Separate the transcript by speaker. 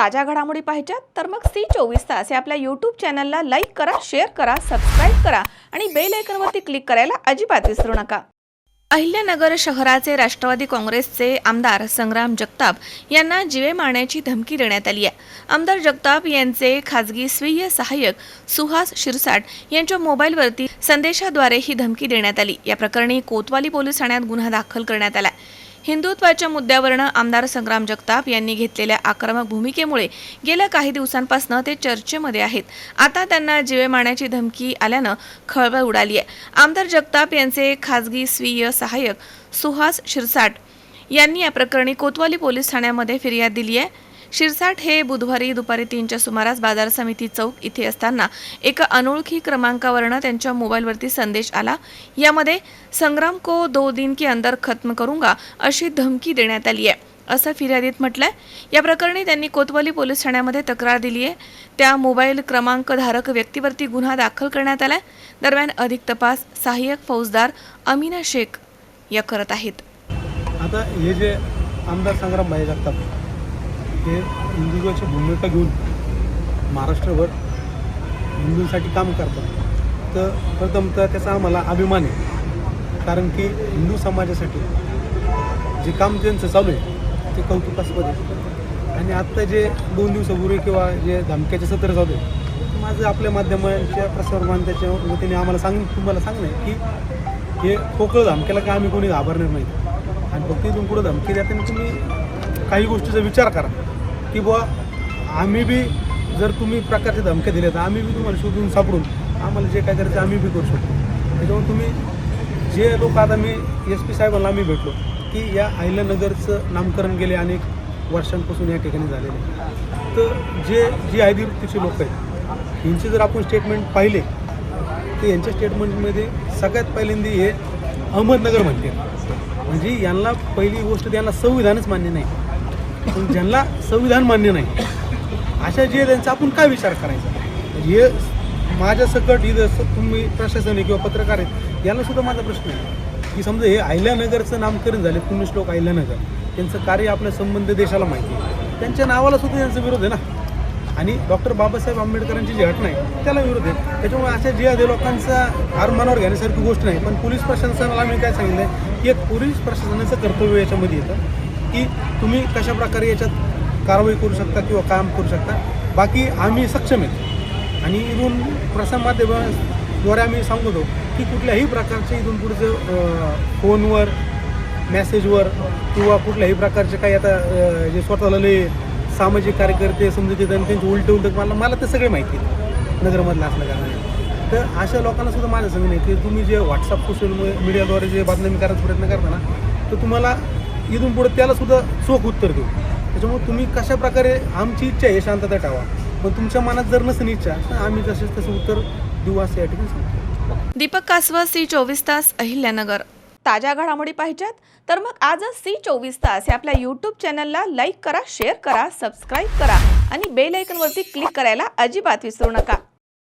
Speaker 1: ताज्या घडामोडी पाहिजेत तर मग सी चोवीस तास या आपल्या यूट्यूब चॅनलला लाईक करा शेअर करा सबस्क्राईब करा आणि बेल आयकनवरती क्लिक करायला अजिबात विसरू नका. अहिल्यानगर शहराचे राष्ट्रवादी काँग्रेसचे आमदार संग्राम जगताप यांना जीवे मारण्याची धमकी देण्यात आली आहे. आमदार जगताप यांचे खाजगी स्वीय सहाय्यक सुहास शिरसाट यांच्या मोबाईलवरती संदेशाद्वारे ही धमकी देण्यात आली. या प्रकरणी कोतवाली पोलीस ठाण्यात गुन्हा दाखल करण्यात आला आहे. हिंदुत्वाच्या मुद्द्यावरनं आमदार संग्राम जगताप यांनी घेतलेल्या आक्रमक भूमिकेमुळे गेल्या काही दिवसांपासून ते चर्चेमध्ये आहेत. आता त्यांना जिवे मारण्याची धमकी आल्यानं खळबळ उडाली आहे. आमदार जगताप यांचे खाजगी स्वीय सहाय्यक सुहास शिरसाट यांनी या प्रकरणी कोतवाली पोलीस ठाण्यामध्ये फिर्याद दिली आहे. शिरसाट हे बुधवारी दुपारी तीनच्या सुमारास बाजार समिती चौक इथे असताना एका अनोळखी क्रमांकावरनं त्यांच्या मोबाईलवरती संदेश आला. यामध्ये संग्राम को दो दिन के अंदर खत्म करूंगा अशी धमकी देण्यात आली आहे. असं फिर्यादीत म्हटलंय. या प्रकरणी त्यांनी कोतवाली पोलीस ठाण्यामध्ये तक्रार दिली आहे. त्या मोबाईल क्रमांकधारक व्यक्तीवरती गुन्हा दाखल करण्यात आलाय. दरम्यान अधिक तपास सहाय्यक फौजदार अमिना शेख या करत आहेत.
Speaker 2: आता हे जे आमदार संग्राम भाई जगताप हे हिंदुत्वाची भूमिका घेऊन महाराष्ट्रभर हिंदूंसाठी काम करतात. तर प्रथम तर त्याचा आम्हाला अभिमान आहे. कारण की हिंदू समाजासाठी जे काम त्यांचं चालू आहे ते कौतुकास्पद आहे. आणि आत्ता जे दोन दिवसापूर्वी किंवा जे धमक्याचे सत्र चालू आहे माझं आपल्या माध्यमांच्या प्रसार वतीने आम्हाला सांग तुम्हाला सांगणं की हे पोकळ धमक्याला काय आम्ही कोणी घाबरणार नाही. आणि फक्त इथून पुढं धमकी द्या तुम्ही काही गोष्टीचा विचार करा. की बुवा आम्ही बी जर तुम्ही प्रकारचे धमक्या दिल्या तर आम्ही बी तुम्हाला शोधून सापडून आम्हाला जे काय करायचं आम्ही बी करू शकतो. त्याच्यामुळे तुम्ही जे लोक आता मी एस पी साहेबांना आम्ही भेटलो की या अहिल्यानगरचं नामकरण गेले अनेक वर्षांपासून या ठिकाणी झालेले तर जे जी आयदिवृत्तीचे लोक आहेत यांचे जर आपण स्टेटमेंट पाहिले तर यांच्या स्टेटमेंटमध्ये सगळ्यात पहिल्यांदा हे अहमदनगर म्हणते म्हणजे यांना पहिली गोष्ट त्यांना संविधानच मान्य नाही. पण ज्यांना संविधान मान्य नाही अशा जे त्यांचा आपण काय विचार करायचा? हे माझ्या सकट इथं तुम्ही प्रशासन आहे किंवा पत्रकार आहेत यांना सुद्धा माझा प्रश्न आहे. की समजा हे अहिल्यानगरचं नामकरण झाले पुण्यश्लोक अहिल्यानगर त्यांचं कार्य आपल्या संबंध देशाला माहिती आहे. त्यांच्या नावाला सुद्धा त्यांचा विरोध आहे ना? आणि डॉक्टर बाबासाहेब आंबेडकरांची जी घटना आहे त्याला विरोध आहे. त्याच्यामुळे अशा जे आहे लोकांचा हार मनावर घेण्यासारखी गोष्ट नाही पण पोलीस प्रशासनाला मी काय सांगितलं आहे की एक पोलीस प्रशासनाचं कर्तव्य याच्यामध्ये येतं. की तुम्ही कशा प्रकारे याच्यात कारवाई करू शकता किंवा काम करू शकता. बाकी आम्ही सक्षम आहेत. आणि इथून प्रसारमाध्यमाद्वारे आम्ही सांगतो की कुठल्याही प्रकारचे इथून पुढचं फोनवर मेसेजवर किंवा कुठल्याही प्रकारचे काही आता जे स्वतःला लय सामाजिक कार्यकर्ते समजते आणि त्यांचे उलटे उलटे मला मला ते सगळे माहिती आहे नगरमधलं असल्या कारणाने तर अशा लोकांना सुद्धा माझं सांगणं आहे की तुम्ही जे व्हॉट्सअप सोशल मीडियाद्वारे जे बातमी करायचा प्रयत्न करता ना तर तुम्हाला इथून पुढे त्याला सुद्धा चोख उत्तर देऊ. त्याच्यामुळे तुम्ही कशा प्रकारे आमची इच्छा आहे शांतता ठेवा. पण तुमच्या मनात जर नसेल इच्छा तर आम्ही तसेच तसं उत्तर देऊ असं या ठिकाणी सांगतो.
Speaker 1: दीपक कासवा सी चोवीस तास अहिल्यानगर. ताज्या घडामोडी पाहिजेत? तर मग आजच सी चोवीस तास या आपल्या यूट्यूब चॅनलला लाईक करा शेअर करा सबस्क्राईब करा आणि बेल आयकॉनवरती क्लिक करायला अजिबात विसरू नका.